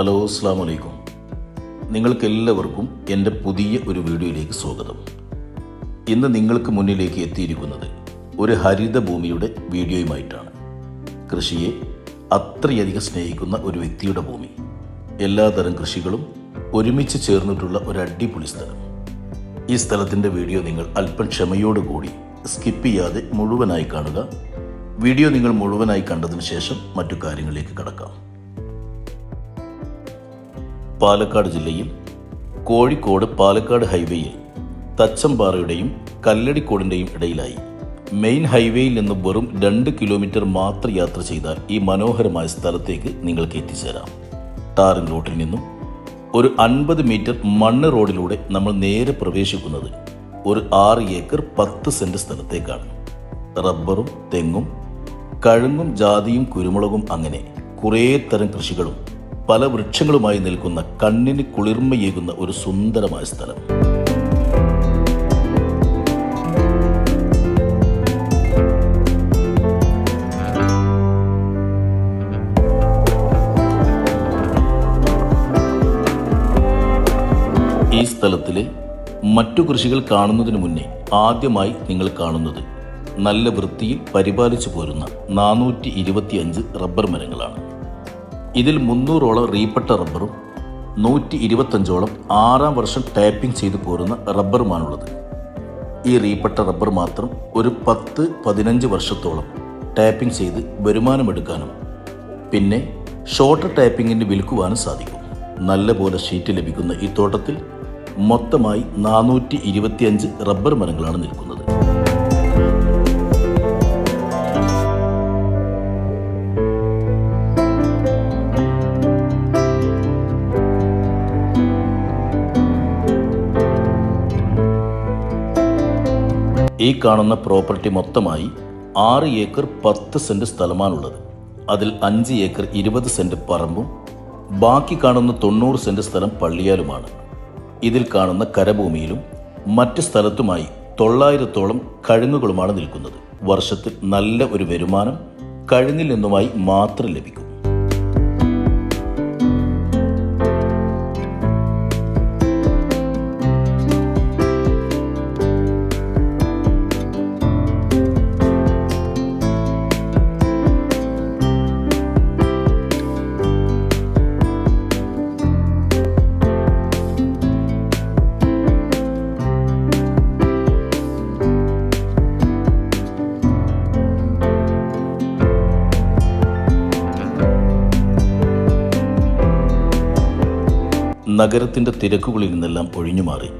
Hello അസ്സാം വലൈക്കും നിങ്ങൾക്ക് എല്ലാവർക്കും എന്റെ പുതിയ ഒരു വീഡിയോയിലേക്ക് സ്വാഗതം. ഇന്ന് നിങ്ങൾക്ക് മുന്നിലേക്ക് എത്തിയിരിക്കുന്നത് ഒരു ഹരിത ഭൂമിയുടെ വീഡിയോയുമായിട്ടാണ്. കൃഷിയെ അത്രയധികം സ്നേഹിക്കുന്ന ഒരു വ്യക്തിയുടെ ഭൂമി. എല്ലാതരം കൃഷികളും ഒരുമിച്ച് ചേർന്നിട്ടുള്ള ഒരു അടിപൊളി സ്ഥലം. ഈ സ്ഥലത്തിന്റെ വീഡിയോ നിങ്ങൾ അല്പം ക്ഷമയോടുകൂടി സ്കിപ്പ് ചെയ്യാതെ മുഴുവനായി കാണുക. വീഡിയോ നിങ്ങൾ മുഴുവനായി കണ്ടതിന് ശേഷം മറ്റു കാര്യങ്ങളിലേക്ക് കടക്കാം. പാലക്കാട് ജില്ലയിൽ കോഴിക്കോട് പാലക്കാട് ഹൈവേയിൽ തച്ചമ്പാറയുടെയും കല്ലടിക്കോടിന്റെയും ഇടയിലായി. മെയിൻ ഹൈവേയിൽ നിന്ന് വെറും രണ്ട് കിലോമീറ്റർ മാത്രം യാത്ര ചെയ്താൽ ഈ മനോഹരമായ സ്ഥലത്തേക്ക് നിങ്ങൾക്ക് എത്തിച്ചേരാം. ടാറിംഗ് റോഡിൽ നിന്നും ഒരു അൻപത് മീറ്റർ മണ്ണ് റോഡിലൂടെ നമ്മൾ നേരെ പ്രവേശിക്കുന്നത് ഒരു ആറ് ഏക്കർ പത്ത് സെന്റ് സ്ഥലത്തേക്കാണ്. റബ്ബറും തെങ്ങും കഴുങ്ങും ജാതിയും കുരുമുളകും അങ്ങനെ കുറേ തരം കൃഷികളും പല വൃക്ഷങ്ങളുമായി നിൽക്കുന്ന കണ്ണിന് കുളിർമയേകുന്ന ഒരു സുന്ദരമായ സ്ഥലം. ഈ സ്ഥലത്തിലെ മറ്റു കൃഷികൾ കാണുന്നതിന് മുന്നേ ആദ്യമായി നിങ്ങൾ കാണുന്നത് നല്ല വൃത്തിയിൽ പരിപാലിച്ചു പോരുന്ന നാനൂറ്റി ഇരുപത്തിയഞ്ച് റബ്ബർ മരങ്ങളാണ്. ഇതിൽ മുന്നൂറോളം റീപ്പട്ട റബ്ബറും നൂറ്റി ഇരുപത്തഞ്ചോളം ആറാം വർഷം ടാപ്പിംഗ് ചെയ്തു പോരുന്ന റബ്ബറുമാണുള്ളത്. ഈ റീപ്പട്ട റബ്ബർ മാത്രം ഒരു പത്ത് പതിനഞ്ച് വർഷത്തോളം ടാപ്പിംഗ് ചെയ്ത് വരുമാനമെടുക്കാനും പിന്നെ ഷോർട്ട് ടാപ്പിങ്ങിന് വിൽക്കുവാനും സാധിക്കും. നല്ല പോലെ ഷീറ്റ് ലഭിക്കുന്ന ഈ തോട്ടത്തിൽ മൊത്തമായി നാനൂറ്റി ഇരുപത്തിയഞ്ച് റബ്ബർ മരങ്ങളാണ് നിൽക്കുന്നത്. ഈ കാണുന്ന പ്രോപ്പർട്ടി മൊത്തമായി ആറ് ഏക്കർ പത്ത് സെന്റ് സ്ഥലമാണുള്ളത്. അതിൽ അഞ്ച് ഏക്കർ ഇരുപത് സെന്റ് പറമ്പും ബാക്കി കാണുന്ന തൊണ്ണൂറ് സെന്റ് സ്ഥലം പള്ളിയാലുമാണ്. ഇതിൽ കാണുന്ന കരഭൂമിയിലും മറ്റ് സ്ഥലത്തുമായി തൊള്ളായിരത്തോളം കഴുങ്ങുകളുമാണ് നിൽക്കുന്നത്. വർഷത്തിൽ നല്ല ഒരു വരുമാനം കഴുങ്ങിൽ നിന്നുമായി മാത്രം ലഭിക്കും. നഗരത്തിന്റെ തിരക്കുകളിൽ നിന്നെല്ലാം ഒഴിഞ്ഞു മാറി.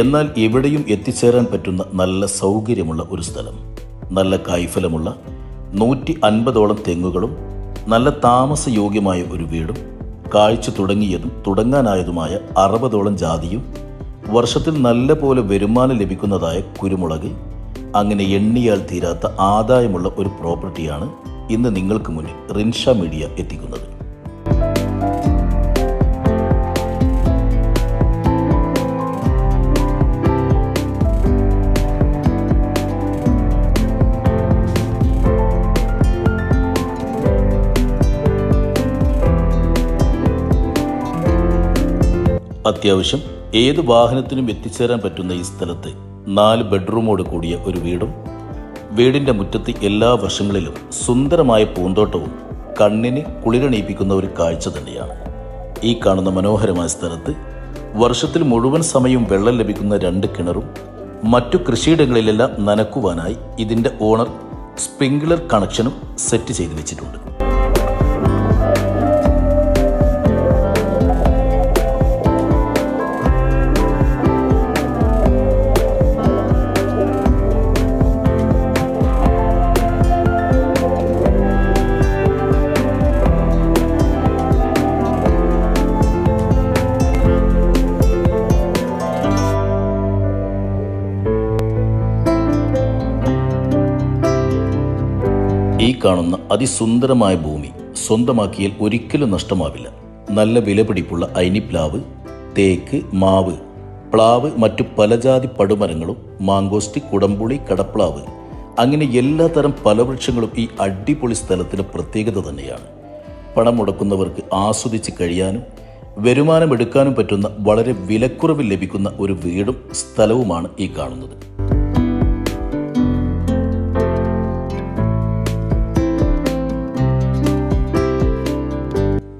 എന്നാൽ എവിടെയും എത്തിച്ചേരാൻ പറ്റുന്ന നല്ല സൗകര്യമുള്ള ഒരു സ്ഥലം. നല്ല കായ്ഫലമുള്ള നൂറ്റി അൻപതോളം തെങ്ങുകളും നല്ല താമസയോഗ്യമായ ഒരു വീടും കാഴ്ച തുടങ്ങിയതും തുടങ്ങാനായതുമായ അറുപതോളം ജാതിയും വർഷത്തിൽ നല്ല പോലെ വരുമാനം ലഭിക്കുന്നതായ കുരുമുളക് അങ്ങനെ എണ്ണിയാൽ തീരാത്ത ആദായമുള്ള ഒരു പ്രോപ്പർട്ടിയാണ് ഇന്ന് നിങ്ങൾക്ക് മുന്നിൽ റിൻഷ മീഡിയ എത്തിക്കുന്നത്. അത്യാവശ്യം ഏത് വാഹനത്തിനും എത്തിച്ചേരാൻ പറ്റുന്ന ഈ സ്ഥലത്ത് നാല് ബെഡ്റൂമോട് കൂടിയ ഒരു വീടും വീടിന്റെ മുറ്റത്ത് എല്ലാ വർഷങ്ങളിലും സുന്ദരമായ പൂന്തോട്ടവും കണ്ണിന് കുളിരണയിപ്പിക്കുന്ന ഒരു കാഴ്ച തന്നെയാണ്. ഈ കാണുന്ന മനോഹരമായ സ്ഥലത്ത് വർഷത്തിൽ മുഴുവൻ സമയവും വെള്ളം ലഭിക്കുന്ന രണ്ട് കിണറും മറ്റു കൃഷിയിടങ്ങളിലെല്ലാം നനക്കുവാനായി ഇതിന്റെ ഓണർ സ്പ്രിംഗ്ലർ കണക്ഷനും സെറ്റ് ചെയ്തു വെച്ചിട്ടുണ്ട്. കാണുന്ന അതിസുന്ദരമായ ഭൂമി സ്വന്തമാക്കിയാൽ ഒരിക്കലും നഷ്ടമാവില്ല. നല്ല വിലപിടിപ്പുള്ള അയിനിപ്ലാവ് തേക്ക് മാവ് പ്ലാവ് മറ്റു പലജാതി പടുമരങ്ങളും മാങ്കോസ്റ്റ് കുടംപുളി കടപ്ലാവ് അങ്ങനെ എല്ലാത്തരം ഫലവൃക്ഷങ്ങളും ഈ അടിപൊളി സ്ഥലത്തിന് പ്രത്യേകത തന്നെയാണ്. പണം മുടക്കുന്നവർക്ക് ആസ്വദിച്ച് കഴിയാനും വരുമാനം എടുക്കാനും പറ്റുന്ന വളരെ വിലക്കുറവിൽ ലഭിക്കുന്ന ഒരു വീടും സ്ഥലവുമാണ് ഈ കാണുന്നത്.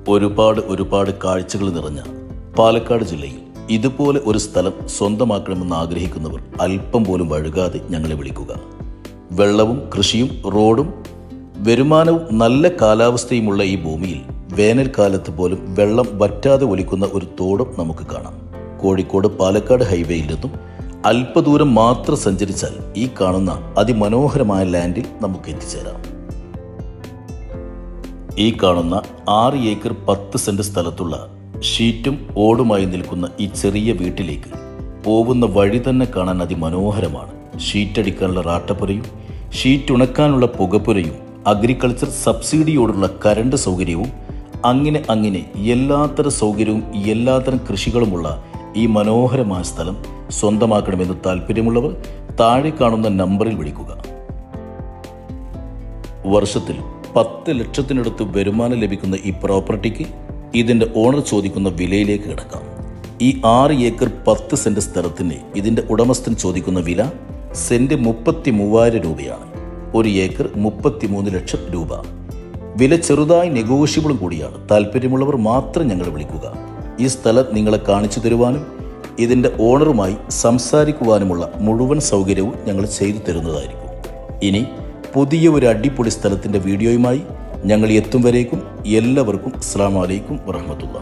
ഒരുപാട് ഒരുപാട് കാഴ്ചകൾ നിറഞ്ഞ പാലക്കാട് ജില്ലയിൽ ഇതുപോലെ ഒരു സ്ഥലം സ്വന്തമാക്കണമെന്ന് ആഗ്രഹിക്കുന്നവർ അല്പം പോലും വഴുകാതെ ഞങ്ങളെ വിളിക്കുക. വെള്ളവും കൃഷിയും റോഡും വരുമാനവും നല്ല കാലാവസ്ഥയുമുള്ള ഈ ഭൂമിയിൽ വേനൽക്കാലത്ത് പോലും വെള്ളം വറ്റാതെ ഒലിക്കുന്ന ഒരു തോടും നമുക്ക് കാണാം. കോഴിക്കോട് പാലക്കാട് ഹൈവേയിൽ നിന്നും അല്പദൂരം മാത്രം സഞ്ചരിച്ചാൽ ഈ കാണുന്ന അതിമനോഹരമായ ലാൻഡിൽ നമുക്ക് എത്തിച്ചേരാം. ഈ കാണുന്ന ആറ് ഏക്കർ പത്ത് സെന്റ് സ്ഥലത്തുള്ള ഷീറ്റും ഓടുമായി നിൽക്കുന്ന ഈ ചെറിയ വീട്ടിലേക്ക് പോകുന്ന വഴി തന്നെ കാണാൻ അതിമനോഹരമാണ്. ഷീറ്റടിക്കാനുള്ള റാട്ടപ്പുരയും ഷീറ്റ് ഉണക്കാനുള്ള പുകപ്പുരയും അഗ്രികൾച്ചർ സബ്സിഡിയോടുള്ള കരണ്ട് സൗകര്യവും അങ്ങനെ അങ്ങനെ എല്ലാത്തരം സൗകര്യവും എല്ലാത്തരം കൃഷികളുമുള്ള ഈ മനോഹരമായ സ്ഥലം സ്വന്തമാക്കണമെന്ന് താല്പര്യമുള്ളവർ താഴെ കാണുന്ന നമ്പറിൽ വിളിക്കുക. വർഷത്തിൽ പത്ത് ലക്ഷത്തിനടുത്ത് വരുമാനം ലഭിക്കുന്ന ഈ പ്രോപ്പർട്ടിക്ക് ഇതിന്റെ ഓണർ ചോദിക്കുന്ന വിലയിലേക്ക് കിടക്കാം. ഈ ആറ് ഏക്കർ പത്ത് സെന്റ് സ്ഥലത്തിന് ഇതിന്റെ ഉടമസ്ഥൻ ചോദിക്കുന്ന വില സെന്റ് മുപ്പത്തി മൂവായിരം രൂപയാണ്. ഒരു ഏക്കർ മുപ്പത്തി മൂന്ന് ലക്ഷം രൂപ. വില ചെറുതായി നെഗോഷ്യബിളും കൂടിയാണ്. താല്പര്യമുള്ളവർ മാത്രം ഞങ്ങൾ വിളിക്കുക. ഈ സ്ഥലം നിങ്ങളെ കാണിച്ചു തരുവാനും ഇതിന്റെ ഓണറുമായി സംസാരിക്കുവാനുമുള്ള മുഴുവൻ സൗകര്യവും ഞങ്ങൾ ചെയ്തു തരുന്നതായിരിക്കും. ഇനി പുതിയ ഒരു അടിപൊളി സ്ഥലത്തിന്റെ വീഡിയോയുമായി ഞങ്ങൾ എത്തും വരേക്കും. എല്ലാവർക്കും അസ്സാം വലൈക്കും വറഹമത്തുള്ള